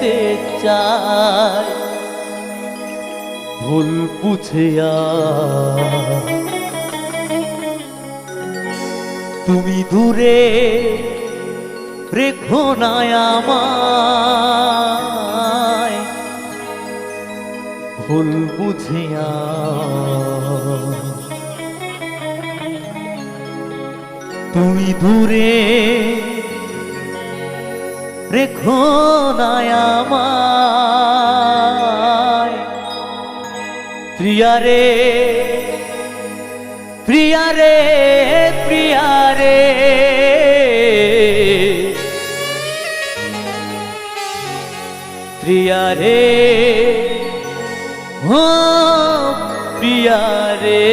পেতে চাই ভুল বুঝে তুমি দূরে রেখো আমায়। ভুল বুঝিয়া তুমি দূরে রেখো আমায়। প্রিয়ারে প্রিয়ারে প্রিয়ারে। প্রিয়ারে ও প্রিয়ারে।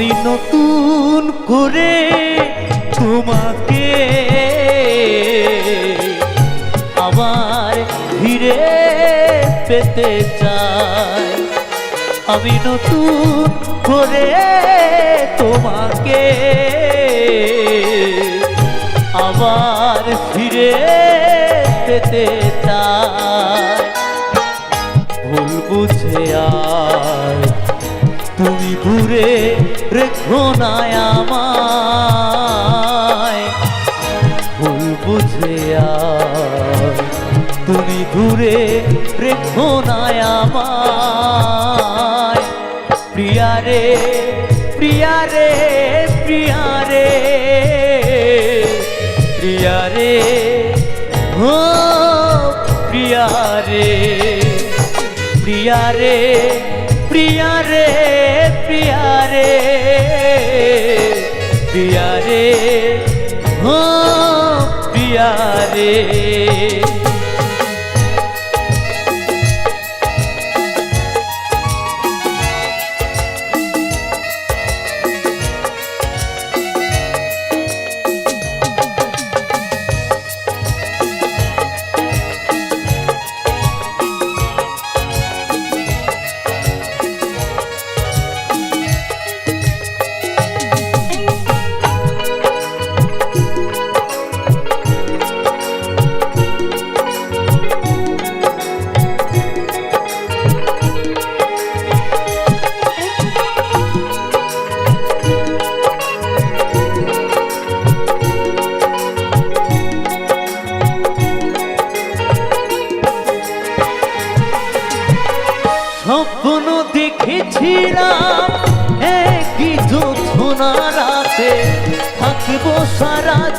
আমি নতুন করে তোমাকে আবার ফিরে পেতে চাই। আমি নতুন করে তোমাকে আবার ফিরে পেতে চাই। ভুল বুঝে আর তুমি দূরে রেখো না আমায়। ভুল বুঝে তুমি দূরে রেখো না আমায়। প্রিয়ারে প্রিয়ারে প্রিয়ারে প্রিয়ারে ও প্রিয়ারে প্রিয়ারে প্রিয়ারে প্রিয়ারে প্রিয়ারে ও প্রিয়ারে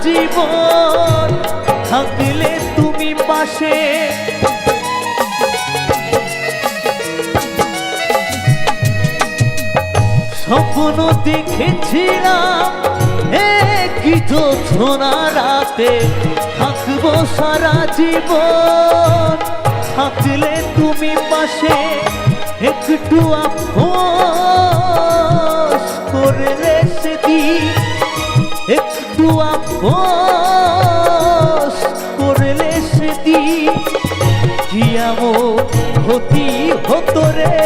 জীবন থাকলে তুমি পাশে। স্বপ্ন দেখেছিলাম, একই যোজনা রাতে থাকব সারা জীবন। থাকলে তুমি পাশে, একটু আপোষ করলে সেদিন একটু আপোষ করলে কি এমন ক্ষতি হতো রে।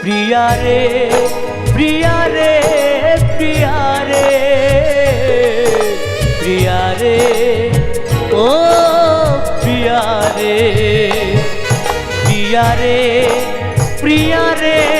প্রিয়া রে প্রিয়া রে প্রিয়া রে প্রিয়া রে, ও প্রিয়া রে। প্রিয়া রে প্রিয়া রে।